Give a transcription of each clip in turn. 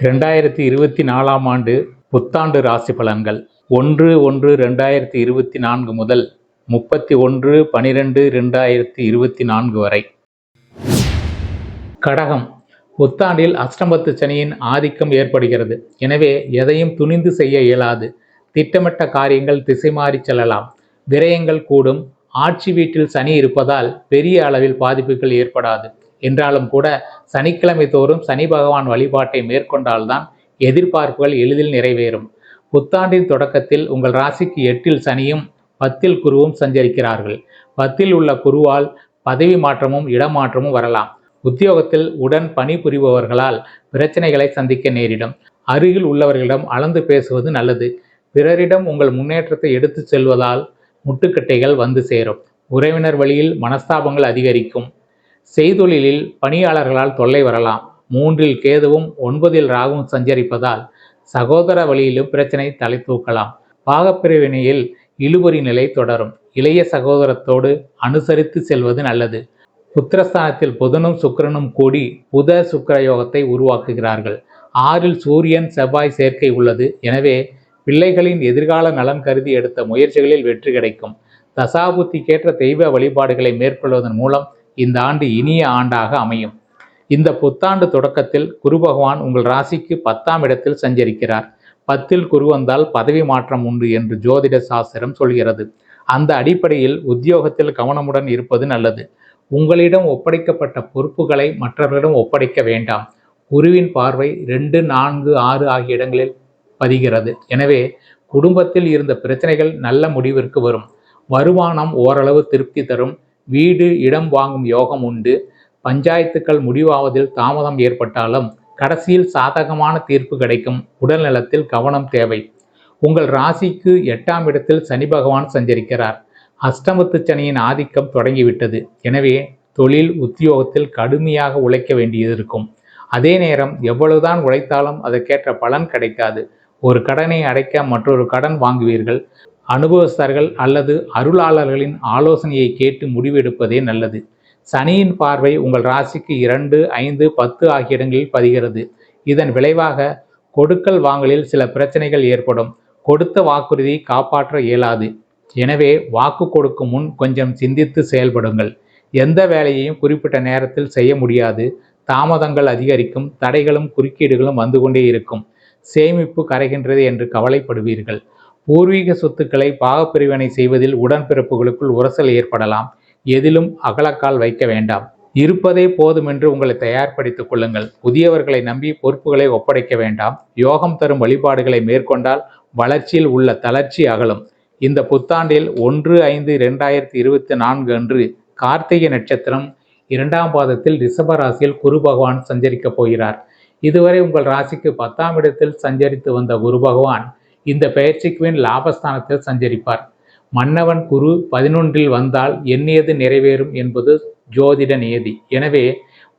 இரண்டாயிரத்தி இருபத்தி நாலாம் ஆண்டு புத்தாண்டு ராசி பலன்கள். ஒன்று ஒன்று ரெண்டாயிரத்தி இருபத்தி நான்கு முதல் முப்பத்தி ஒன்று பனிரெண்டு ரெண்டாயிரத்தி இருபத்தி நான்கு வரை. கடகம். புத்தாண்டில் அஷ்டமத்து சனியின் ஆதிக்கம் ஏற்படுகிறது. எனவே எதையும் துணிந்து செய்ய இயலாது. திட்டமிட்ட காரியங்கள் திசை மாறி செல்லலாம். விரயங்கள் கூடும். ஆட்சி வீட்டில் சனி இருப்பதால் பெரிய அளவில் பாதிப்புகள் ஏற்படாது. என்றாலும் கூட சனிக்கிழமை தோறும் சனி பகவான் வழிபாட்டை மேற்கொண்டால்தான் எதிர்பார்ப்புகள் எளிதில் நிறைவேறும். புத்தாண்டின் தொடக்கத்தில் உங்கள் ராசிக்கு எட்டில் சனியும் பத்தில் குருவும் சஞ்சரிக்கிறார்கள். பத்தில் உள்ள குருவால் பதவி மாற்றமும் இடமாற்றமும் வரலாம். உத்தியோகத்தில் உடன் பணிபுரிபவர்களால் பிரச்சனைகளை சந்திக்க நேரிடும். அருகில் உள்ளவர்களிடம் அளந்து பேசுவது நல்லது. பிறரிடம் உங்கள் முன்னேற்றத்தை எடுத்துச் செல்வதால் முட்டுக்கட்டைகள் வந்து சேரும். உறவினர் வழியில் மனஸ்தாபங்கள் அதிகரிக்கும். செய்தொழிலில் பணியாளர்களால் தொல்லை வரலாம். மூன்றில் கேதுவும் ஒன்பதில் ராகுவும் சஞ்சரிப்பதால் சகோதர வழியிலும் பிரச்சனை தலை தூக்கலாம். பாகப்பிரிவினையில் இழுபறி நிலை தொடரும். இளைய சகோதரத்தோடு அனுசரித்து செல்வது நல்லது. புத்திரஸ்தானத்தில் புதனும் சுக்கிரனும் கூடி புத சுக்கர யோகத்தை உருவாக்குகிறார்கள். ஆறில் சூரியன் செவ்வாய் சேர்க்கை உள்ளது. எனவே பிள்ளைகளின் எதிர்கால நலன் கருதி எடுத்த முயற்சிகளில் வெற்றி கிடைக்கும். தசாபுத்திக்கேற்ற தெய்வ வழிபாடுகளை மேற்கொள்வதன் மூலம் இந்த ஆண்டு இனிய ஆண்டாக அமையும். இந்த புத்தாண்டு தொடக்கத்தில் குரு பகவான் உங்கள் ராசிக்கு பத்தாம் இடத்தில் சஞ்சரிக்கிறார். பத்தில் குரு வந்தால் பதவி மாற்றம் உண்டு என்று ஜோதிட சாஸ்திரம் சொல்கிறது. அந்த அடிப்படையில் உத்தியோகத்தில் கவனமுடன் இருப்பது நல்லது. உங்களிடம் ஒப்படைக்கப்பட்ட பொறுப்புகளை மற்றவர்களிடம் ஒப்படைக்க வேண்டாம். குருவின் பார்வை ரெண்டு நான்கு ஆறு ஆகிய இடங்களில் பதிகிறது. எனவே குடும்பத்தில் இருந்த பிரச்சனைகள் நல்ல முடிவிற்கு வரும். வருமானம் ஓரளவு திருப்தி தரும். வீடு இடம் வாங்கும் யோகம் உண்டு. பஞ்சாயத்துக்கள் முடிவாவதில் தாமதம் ஏற்பட்டாலும் கடைசியில் சாதகமான தீர்ப்பு கிடைக்கும். உடல் நலத்தில் கவனம் தேவை. உங்கள் ராசிக்கு எட்டாம் இடத்தில் சனி பகவான் சஞ்சரிக்கிறார். அஷ்டமத்து சனியின் ஆதிக்கம் தொடங்கிவிட்டது. எனவே தொழில் உத்தியோகத்தில் கடுமையாக உழைக்க வேண்டியது இருக்கும். அதே நேரம் எவ்வளவுதான் உழைத்தாலும் அதற்கேற்ற பலன் கிடைக்காது. ஒரு கடனை அடைக்க மற்றொரு கடன் வாங்குவீர்கள். அனுபவஸ்தர்கள் அல்லது அருளாளர்களின் ஆலோசனையை கேட்டு முடிவெடுப்பதே நல்லது. சனியின் பார்வை உங்கள் ராசிக்கு இரண்டு ஐந்து பத்து ஆகிய இடங்களில் பதிகிறது. இதன் விளைவாக கொடுக்கல் வாங்கலில் சில பிரச்சனைகள் ஏற்படும். கொடுத்த வாக்குறுதி காப்பாற்ற இயலாது. எனவே வாக்கு கொடுக்கும் முன் கொஞ்சம் சிந்தித்து செயல்படுங்கள். எந்த வேலையையும் குறிப்பிட்ட நேரத்தில் செய்ய முடியாது. தாமதங்கள் அதிகரிக்கும். தடைகளும் குறுக்கீடுகளும் வந்து கொண்டே இருக்கும். சேமிப்பு கரைகின்றது என்று கவலைப்படுவீர்கள். பூர்வீக சொத்துக்களை பாகப்பிரிவினை செய்வதில் உடன்பிறப்புகளுக்குள் உரசல் ஏற்படலாம். எதிலும் அகலக்கால் வைக்க வேண்டாம். இருப்பதே போதுமென்று உங்களை தயார்படுத்திக் கொள்ளுங்கள். புதியவர்களை நம்பி பொறுப்புகளை ஒப்படைக்க வேண்டாம். யோகம் தரும் வழிபாடுகளை மேற்கொண்டால் வளர்ச்சியில் உள்ள தளர்ச்சி அகலும். இந்த புத்தாண்டில் ஒன்று ஐந்து இரண்டாயிரத்தி இருபத்தி நான்கு அன்று கார்த்திகை நட்சத்திரம் இரண்டாம் பாதத்தில் ரிஷபராசியில் குரு பகவான் சஞ்சரிக்கப் போகிறார். இதுவரை உங்கள் ராசிக்கு பத்தாம் இடத்தில் சஞ்சரித்து வந்த குரு பகவான் இந்த பெயர்ச்சிக்குவின் லாபஸ்தானத்தில் சஞ்சரிப்பார். மன்னவன் குரு பதினொன்றில் வந்தால் எண்ணியது நிறைவேறும் என்பது ஜோதிட நியதி. எனவே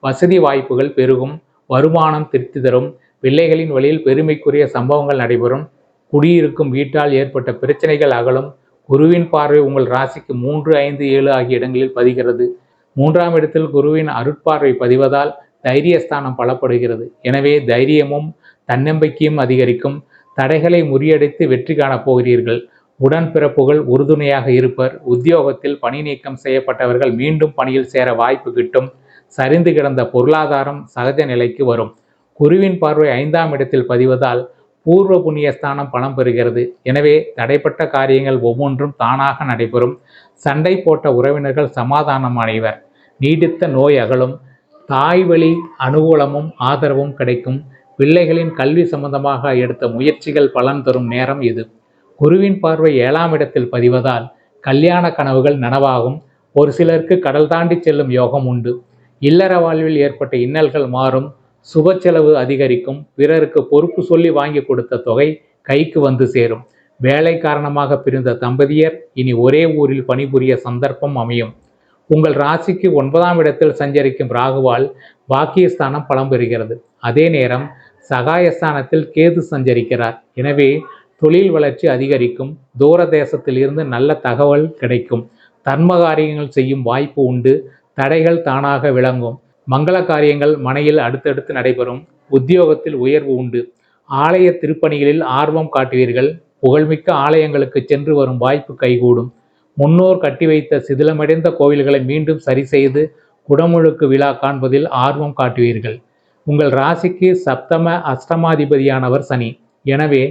வசதி வாய்ப்புகள் பெருகும் வருமானம் திருப்தி தரும் பிள்ளைகளின் வழியில் பெருமைக்குரிய சம்பவங்கள் நடைபெறும் குடியிருக்கும் வீட்டால் ஏற்பட்ட பிரச்சனைகள் அகலும் குருவின் பார்வை உங்கள் ராசிக்கு மூன்று ஐந்து ஏழு ஆகிய இடங்களில் பதிகிறது. மூன்றாம் இடத்தில் குருவின் அருட்பார்வை பதிவதால் தைரியஸ்தானம் பலப்படுகிறது. எனவே தைரியமும் தன்னம்பிக்கையும் அதிகரிக்கும் தடைகளை முறியடித்து வெற்றி காணப் போகிறீர்கள். உடன்பிறப்புகள் உறுதுணையாக இருப்பர். உத்தியோகத்தில் பணி நீக்கம் செய்யப்பட்டவர்கள் மீண்டும் பணியில் சேர வாய்ப்பு கிட்டும். சரிந்து கிடந்த பொருளாதாரம் சகஜ நிலைக்கு வரும். குருவின் பார்வை ஐந்தாம் இடத்தில் பதிவதால் பூர்வ புண்ணியஸ்தானம் பணம் பெறுகிறது. எனவே தடைப்பட்ட காரியங்கள் ஒவ்வொன்றும் தானாக நடைபெறும். சண்டை போட்ட உறவினர்கள் சமாதானம் அடைவர். நீடித்த நோய் அகலும். தாய் வழி அனுகூலமும் ஆதரவும் கிடைக்கும். பிள்ளைகளின் கல்வி சம்பந்தமாக எடுத்த முயற்சிகள் பலன் தரும் நேரம் இது. குருவின் பார்வை ஏழாம் இடத்தில் பதிவதால் கல்யாண கனவுகள் நனவாகும். ஒரு சிலருக்கு கடல் தாண்டி செல்லும் யோகம் உண்டு. இல்லற வாழ்வில் ஏற்பட்ட இன்னல்கள் மாறும். சுப செலவு அதிகரிக்கும். பிறருக்கு பொறுப்பு சொல்லி வாங்கி கொடுத்த தொகை கைக்கு வந்து சேரும். வேலை காரணமாக பிரிந்த தம்பதியர் இனி ஒரே ஊரில் பணிபுரிய சந்தர்ப்பம் அமையும். உங்கள் ராசிக்கு ஒன்பதாம் இடத்தில் சஞ்சரிக்கும் ராகுவால் பாக்கியஸ்தானம் பலம் பெறுகிறது. அதே நேரம் சகாயஸ்தானத்தில் கேது சஞ்சரிக்கிறார். எனவே தொழில் வளர்ச்சி அதிகரிக்கும் தூர தேசத்திலிருந்து நல்ல தகவல் கிடைக்கும். தர்ம காரியங்கள் செய்யும் வாய்ப்பு உண்டு தடைகள் தானாக விளங்கும். மங்கள காரியங்கள் மனையில் அடுத்தடுத்து நடைபெறும் உத்தியோகத்தில் உயர்வு உண்டு. ஆலய திருப்பணிகளில் ஆர்வம் காட்டுவீர்கள் புகழ்மிக்க ஆலயங்களுக்கு சென்று வரும் வாய்ப்பு கைகூடும். முன்னோர் கட்டி வைத்த சிதிலமடைந்த கோவில்களை மீண்டும் சரி செய்து குடமுழுக்கு விழா காண்பதில் ஆர்வம் காட்டுவீர்கள். உங்கள் ராசிக்கு சப்தம அஷ்டமாதிபதியானவர் சனி. எனவே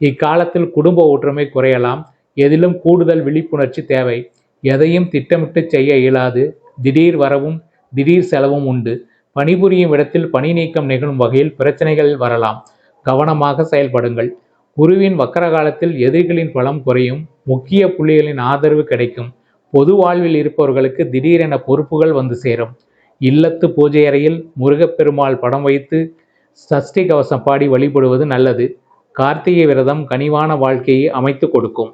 இக்காலத்தில் குடும்ப ஒற்றுமை குறையலாம். எதிலும் கூடுதல் விழிப்புணர்ச்சி தேவை. எதையும் திட்டமிட்டு செய்ய இயலாது. திடீர் வரவும் திடீர் செலவும் உண்டு. பணிபுரியும் இடத்தில் பணி நீக்கம் நிகழும் வகையில் பிரச்சனைகள் வரலாம். கவனமாக செயல்படுங்கள். குருவின் வக்கர காலத்தில் எதிரிகளின் பலம் குறையும். முக்கிய புள்ளிகளின் ஆதரவு கிடைக்கும். பொது வாழ்வில் இருப்பவர்களுக்கு திடீரென பொறுப்புகள் வந்து சேரும். இல்லத்து பூஜை அறையில் முருகப்பெருமாள் படம் வைத்து சஷ்டி கவசம் பாடி வழிபடுவது நல்லது. கார்த்திகை விரதம் கனிவான வாழ்க்கையை அமைத்து கொடுக்கும்.